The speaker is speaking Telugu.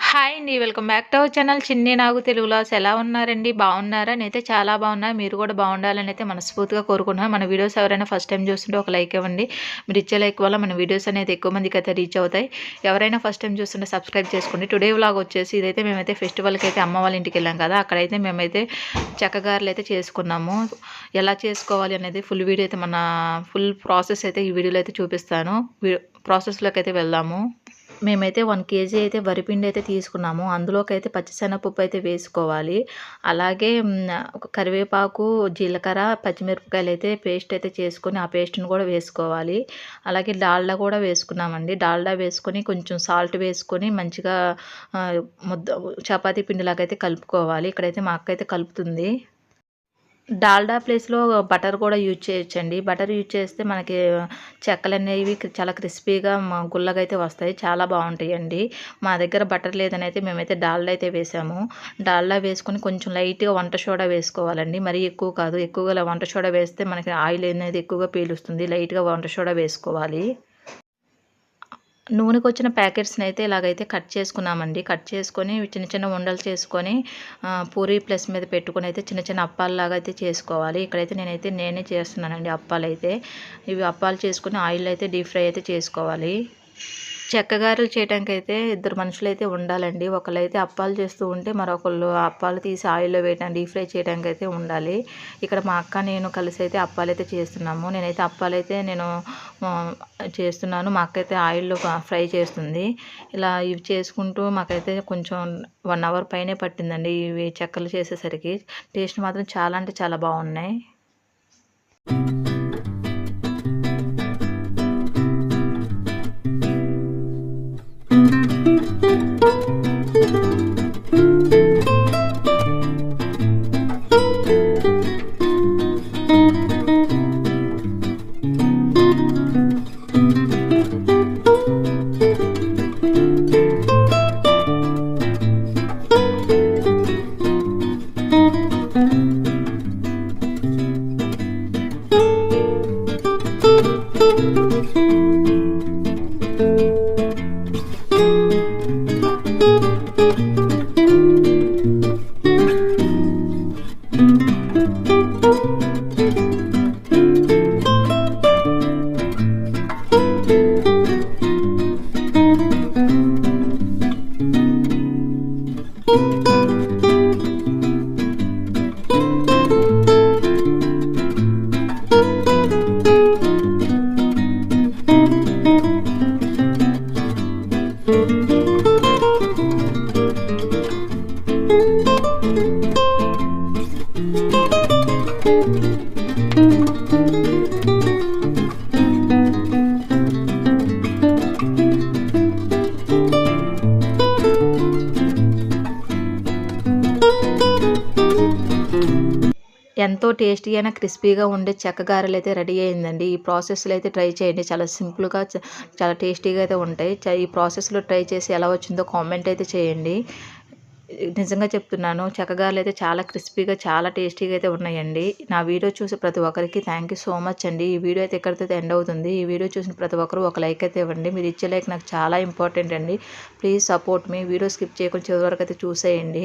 హాయ్ అండి welcome back to our channel Chinni Nagu తెలుగులాస్ ఎలా ఉన్నారండి బాగున్నారా నేనైతే చాలా బాగున్నా మీరు కూడా బాగుండాలని అయితే మనస్ఫూర్తిగా కోరుకుంటున్నాను మన వీడియోస్ ఎవరైనా ఫస్ట్ టైం చూస్తుంటే ఒక లైక్ ఇవ్వండి మీరు ఇచ్చే లైక్ వల్ల మన వీడియోస్ అనేది ఎక్కువ మందికి అయితే రీచ్ అవుతాయి ఎవరైనా ఫస్ట్ టైం చూస్తుంటే సబ్స్క్రైబ్ చేసుకోండి టుడే వ్లాగ్ వచ్చేసి ఇదైతే మేమైతే ఫెస్టివల్కి అయితే అమ్మ వాళ్ళ ఇంటికి వెళ్ళాం కదా అక్కడైతే మేమైతే చెక్కగారులు అయితే చేసుకున్నాము ఎలా చేసుకోవాలి అనేది ఫుల్ వీడియో అయితే మన ఫుల్ ప్రాసెస్ అయితే ఈ వీడియోలో అయితే చూపిస్తాను ప్రాసెస్లోకి అయితే వెళ్దాము మేమైతే వన్ కేజీ అయితే వరిపిండి అయితే తీసుకున్నాము. అందులోకి అయితే పచ్చిశనగపప్పు అయితే వేసుకోవాలి. అలాగే ఒక కరివేపాకు జీలకర్ర పచ్చిమిరపకాయలు అయితే పేస్ట్ అయితే చేసుకొని ఆ పేస్ట్ని కూడా వేసుకోవాలి. అలాగే డాల్డా కూడా వేసుకున్నామండి. డాల్డా వేసుకొని కొంచెం సాల్ట్ వేసుకొని మంచిగా ముద్ద చపాతీ పిండిలాగైతే అయితే కలుపుకోవాలి. ఇక్కడైతే మా అక్క అయితే కలుపుతుంది. డాల్డా ప్లేస్లో బటర్ కూడా యూజ్ చేయొచ్చండి. బటర్ యూజ్ చేస్తే మనకి చెక్కలు అనేవి చాలా క్రిస్పీగా గుల్లగా అయితే వస్తాయి. చాలా బాగుంటాయండి. మా దగ్గర బటర్ లేదని అయితే మేమైతే డాల్డా అయితే వేసాము. డాల్డా వేసుకొని కొంచెం లైట్గా వంట సోడా వేసుకోవాలండి. మరీ ఎక్కువ కాదు. ఎక్కువగా వంట సోడా వేస్తే మనకి ఆయిల్ అనేది ఎక్కువగా పీలుస్తుంది. లైట్గా వంట సోడా వేసుకోవాలి. నూనెకి వచ్చిన ప్యాకెట్స్ని అయితే ఇలాగైతే కట్ చేసుకున్నామండి. కట్ చేసుకొని చిన్న చిన్న ఉండలు చేసుకొని పూరి ప్లస్ మీద పెట్టుకొని అయితే చిన్న చిన్న అప్పాలలాగా అయితే చేసుకోవాలి. ఇక్కడైతే నేనైతే నేనే చేస్తున్నానండి అప్పాలు అయితే ఇవి అప్పాలు చేసుకొని ఆయిల్ అయితే డీప్ ఫ్రై అయితే చేసుకోవాలి. చెక్కగారలు చేయడానికి అయితే ఇద్దరు మనుషులు అయితే ఉండాలండి. ఒకళ్ళైతే అప్పాలు చేస్తూ ఉంటే మరొకళ్ళు అప్పాలు తీసి ఆయిల్లో వేయడం డీప్ ఫ్రై చేయడానికి అయితే ఉండాలి. ఇక్కడ మా అక్క నేను కలిసి అయితే అప్పాలు అయితే చేస్తున్నాము. నేనైతే అప్పాలు అయితే నేను చేస్తున్నాను. మా అక్క అయితే ఆయిల్లో ఫ్రై చేస్తుంది. ఇలా ఇవి చేసుకుంటూ మాకైతే కొంచెం వన్ అవర్ పైనే పట్టిందండి ఇవి చెక్కలు చేసేసరికి. టేస్ట్ మాత్రం చాలా అంటే చాలా బాగున్నాయి. Música ఎంతో టేస్టీ అయినా క్రిస్పీగా ఉండే చెక్కగారెలు అయితే రెడీ అయిందండి. ఈ ప్రాసెస్లో అయితే ట్రై చేయండి. చాలా సింపుల్గా చాలా టేస్టీగా అయితే ఉంటాయి. ఈ ప్రాసెస్లో ట్రై చేసి ఎలా వచ్చిందో కామెంట్ అయితే చేయండి. నిజంగా చెప్తున్నాను చెక్కగారులు అయితే చాలా క్రిస్పీగా చాలా టేస్టీగా అయితే ఉన్నాయండి. నా వీడియో చూసి ప్రతి ఒక్కరికి థ్యాంక్ యూ సో మచ్ అండి. ఈ వీడియో అయితే ఎక్కడితో ఎండ్ అవుతుంది? ఈ వీడియో చూసిన ప్రతి ఒక్కరు ఒక లైక్ అయితే ఇవ్వండి. మీరు ఇచ్చే లైక్ నాకు చాలా ఇంపార్టెంట్ అండి. ప్లీజ్ సపోర్ట్ మీ. వీడియో స్కిప్ చేయకుండా చివరి వరకు అయితే చూసేయండి.